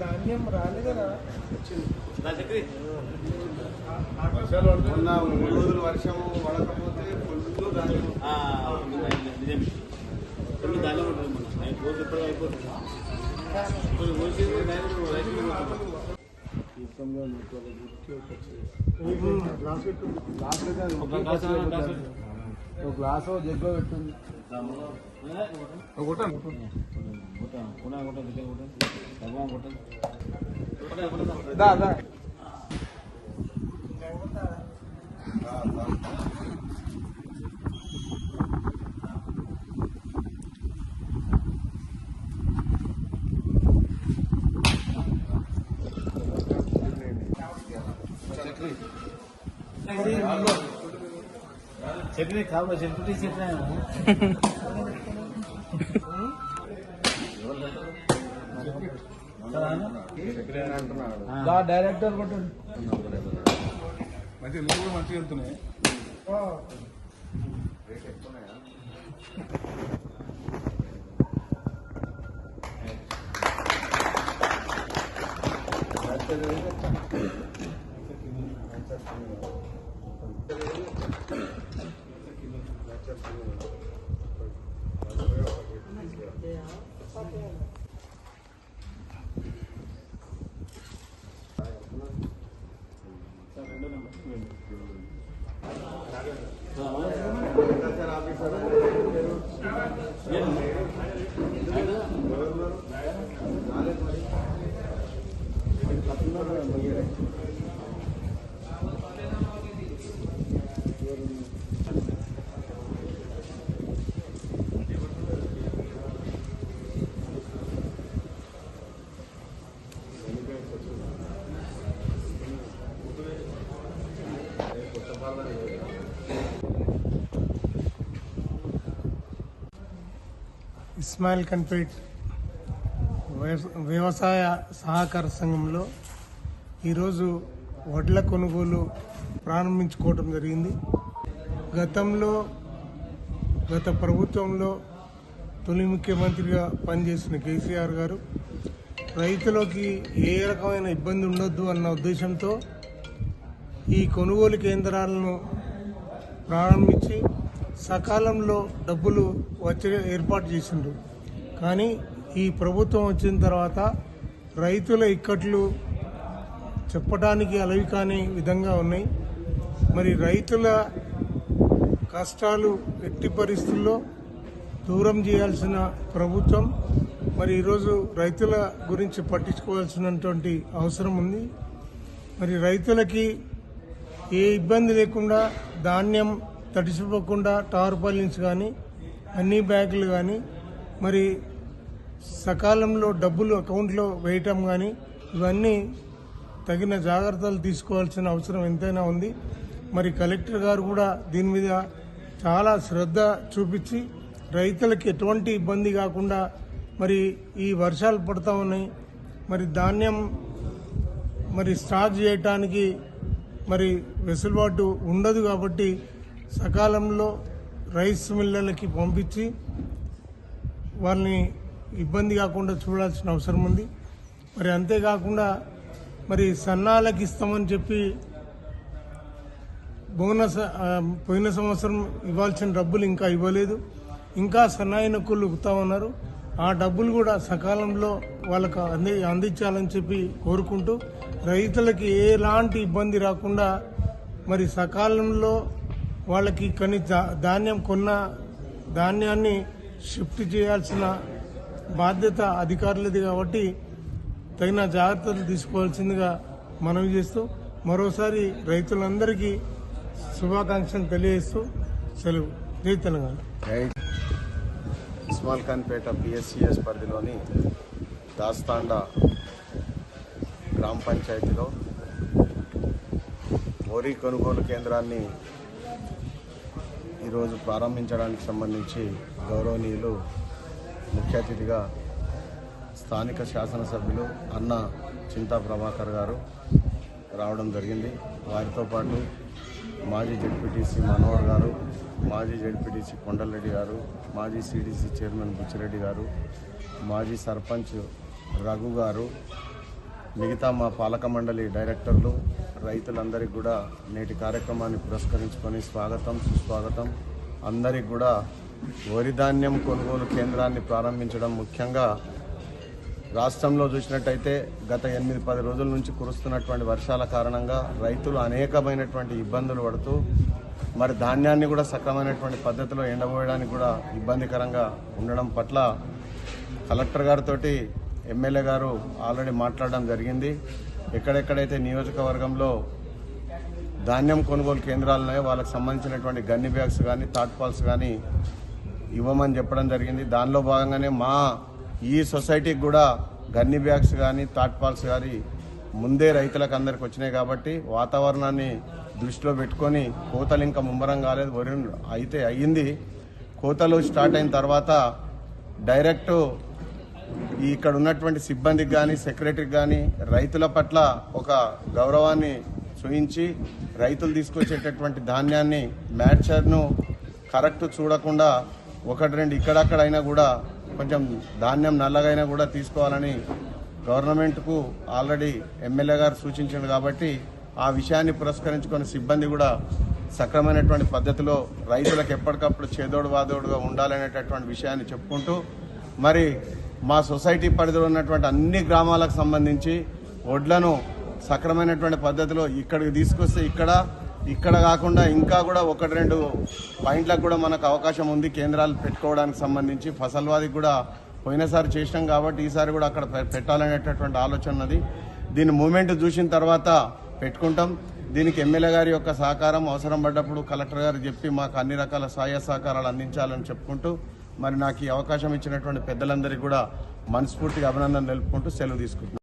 ధాన్యం రాలేదా మొన్న మూడు రోజులు వర్షం పడకపోతే ఫుల్ ధాన్యం కొన్ని ఉంటుంది మొన్న అయిపోతుంది రోజు ఎప్పుడు అయిపోతుంది ఉంటుంది. ఒక గ్లాస్ జగ్గు పెట్టింది కొట్టాను కొట్టాను కావాలి చట్నీ చట్నీ దా డైరెక్టర్ కొట్టండి మంచి నువ్వు మంచిగా వెళ్తున్నాయి. ఆఫీసర్ ఇస్మాయిల్ కన్పేట్ వ్యవసాయ సహకార సంఘంలో ఈరోజు వడ్ల కొనుగోలు ప్రారంభించుకోవడం జరిగింది. గతంలో గత ప్రభుత్వంలో తొలి ముఖ్యమంత్రిగా పనిచేసిన కేసీఆర్ గారు రైతులకి ఏ రకమైన ఇబ్బంది ఉండొద్దు అన్న ఉద్దేశంతో ఈ కొనుగోలు కేంద్రాలను ప్రారంభించి సకాలంలో డబ్బులు వచ్చే ఏర్పాటు చేసిండు కానీ ఈ ప్రభుత్వం వచ్చిన తర్వాత రైతుల ఇక్కట్లు చెప్పడానికి అలవి కాని విధంగా ఉన్నాయి. మరి రైతుల కష్టాలు ఎట్టి పరిస్థితుల్లో దూరం చేయాల్సిన ప్రభుత్వం మరి ఈరోజు రైతుల గురించి పట్టించుకోవాల్సినటువంటి అవసరం ఉంది. మరి రైతులకి ఏ ఇబ్బంది లేకుండా ధాన్యం తడిసిపోకుండా టార్పాలిన్స్ కానీ అన్ని బ్యాగులు కానీ మరి సకాలంలో డబ్బులు అకౌంట్లో వేయటం కానీ ఇవన్నీ తగిన జాగ్రత్తలు తీసుకోవాల్సిన అవసరం ఎంతైనా ఉంది. మరి కలెక్టర్ గారు కూడా దీని మీద చాలా శ్రద్ధ చూపించి రైతులకు ఎటువంటి ఇబ్బంది కాకుండా మరి ఈ వర్షాలు పడతా ఉన్నాయి. మరి ధాన్యం మరి స్టాక్ చేయటానికి మరి వెసులుబాటు ఉండదు కాబట్టి సకాలంలో రైస్ మిల్లర్లకి పంపించి వాళ్ళని ఇబ్బంది కాకుండా చూడాల్సిన అవసరం ఉంది. మరి అంతేకాకుండా మరి సన్నాలకు ఇస్తామని చెప్పి బోనస్ పోయిన సంవత్సరం ఇవ్వాల్సిన డబ్బులు ఇంకా ఇవ్వలేదు. ఇంకా సన్నాయి నొక్కులు ఉన్నారు. ఆ డబ్బులు కూడా సకాలంలో వాళ్ళకు అంది అందించాలని చెప్పి కోరుకుంటూ రైతులకి ఎలాంటి ఇబ్బంది రాకుండా మరి సకాలంలో వాళ్ళకి కొన్ని ధాన్యం కొన్న ధాన్యాన్ని షిఫ్ట్ చేయాల్సిన బాధ్యత అధికారులది కాబట్టి తగిన జాగ్రత్తలు తీసుకోవాల్సిందిగా మనవి చేస్తూ మరోసారి రైతులందరికీ శుభాకాంక్షలు తెలియజేస్తూ సెలవు. జై తెలంగాణ. ఇస్మాల్ ఖాన్పేట పిఎస్సిఎస్ పరిధిలోని దాస్తాండా గ్రామ పంచాయతీలో వరి కొనుగోలు కేంద్రాన్ని ఈరోజు ప్రారంభించడానికి సంబంధించి గౌరవనీయులు ముఖ్య అతిథిగా స్థానిక శాసనసభ్యులు అన్న చింతా ప్రభాకర్ గారు రావడం జరిగింది. వారితో పాటు మాజీ జడ్పీటీసీ మనోహర్ గారు మాజీ జడ్పీటీసీ కొండలరెడ్డి గారు మాజీ సిడిసి చైర్మన్ బుచ్చిరెడ్డి గారు మాజీ సర్పంచ్ రఘు గారు మిగతా మా పాలక మండలి డైరెక్టర్లు రైతులందరికీ కూడా నేటి కార్యక్రమాన్ని పురస్కరించుకొని స్వాగతం సుస్వాగతం. అందరికి కూడా వరి ధాన్యం కొనుగోలు కేంద్రాన్ని ప్రారంభించడం ముఖ్యంగా రాష్ట్రంలో చూసినట్టయితే గత ఎనిమిది పది రోజుల నుంచి కురుస్తున్నటువంటి వర్షాల కారణంగా రైతులు అనేకమైనటువంటి ఇబ్బందులు పడుతూ మరి ధాన్యాన్ని కూడా సక్రమైనటువంటి పద్ధతిలో ఎండబోయడానికి కూడా ఇబ్బందికరంగా ఉండడం పట్ల కలెక్టర్ గారితో ఎమ్మెల్యే గారు ఆల్రెడీ మాట్లాడడం జరిగింది. ఎక్కడెక్కడైతే నియోజకవర్గంలో ధాన్యం కొనుగోలు కేంద్రాలు ఉన్నాయో వాళ్ళకి సంబంధించినటువంటి గన్ని బ్యాగ్స్ కానీ తాట్పాల్స్ కానీ ఇవ్వమని చెప్పడం జరిగింది. దానిలో భాగంగానే మా ఈ సొసైటీకి కూడా గన్ని బ్యాగ్స్ కానీ తాట్పాల్స్ కానీ ముందే రైతులకు అందరికి వచ్చినాయి కాబట్టి వాతావరణాన్ని దృష్టిలో పెట్టుకొని కోతలు ఇంకా ముమ్మరం కాలేదు. వరి అయితే అయ్యింది. కోతలు స్టార్ట్ అయిన తర్వాత డైరెక్ట్ ఇక్కడ ఉన్నటువంటి సిబ్బందికి కానీ సెక్రటరీకి కానీ రైతుల పట్ల ఒక గౌరవాన్ని చూయించి రైతులు తీసుకొచ్చేటటువంటి ధాన్యాన్ని మ్యాచర్ను కరెక్ట్ చూడకుండా ఒకటి రెండు ఇక్కడక్కడైనా కూడా కొంచెం ధాన్యం నల్లగైనా కూడా తీసుకోవాలని గవర్నమెంట్కు ఆల్రెడీ ఎమ్మెల్యే గారు సూచించారు కాబట్టి ఆ విషయాన్ని పురస్కరించుకొని సిబ్బంది కూడా సక్రమైనటువంటి పద్ధతిలో రైతులకు ఎప్పటికప్పుడు చేదోడు వాదోడుగా ఉండాలనేటటువంటి విషయాన్ని చెప్పుకుంటూ మరి మా సొసైటీ పరిధిలో ఉన్నటువంటి అన్ని గ్రామాలకు సంబంధించి వడ్లను సక్రమైనటువంటి పద్ధతిలో ఇక్కడికి తీసుకొస్తే ఇక్కడ ఇక్కడ కాకుండా ఇంకా కూడా ఒకటి రెండు పాయింట్లకు కూడా మనకు అవకాశం ఉంది కేంద్రాలు పెట్టుకోవడానికి సంబంధించి. ఫసల్వాదికి కూడా పోయినసారి చేసినాం కాబట్టి ఈసారి కూడా అక్కడ పెట్టాలనేటటువంటి ఆలోచన ఉన్నది. దీని మూమెంట్ చూసిన తర్వాత పెట్టుకుంటాం. దీనికి ఎమ్మెల్యే గారి యొక్క సహకారం అవసరం పడ్డప్పుడు కలెక్టర్ గారు చెప్పి మాకు అన్ని రకాల సహాయ సహకారాలు అందించాలని చెప్పుకుంటూ మరి నాకు ఈ అవకాశం ఇచ్చినటువంటి పెద్దలందరికీ కూడా మనస్ఫూర్తిగా అభినందన తెలుపుకుంటూ సెలవు తీసుకుంటున్నాను.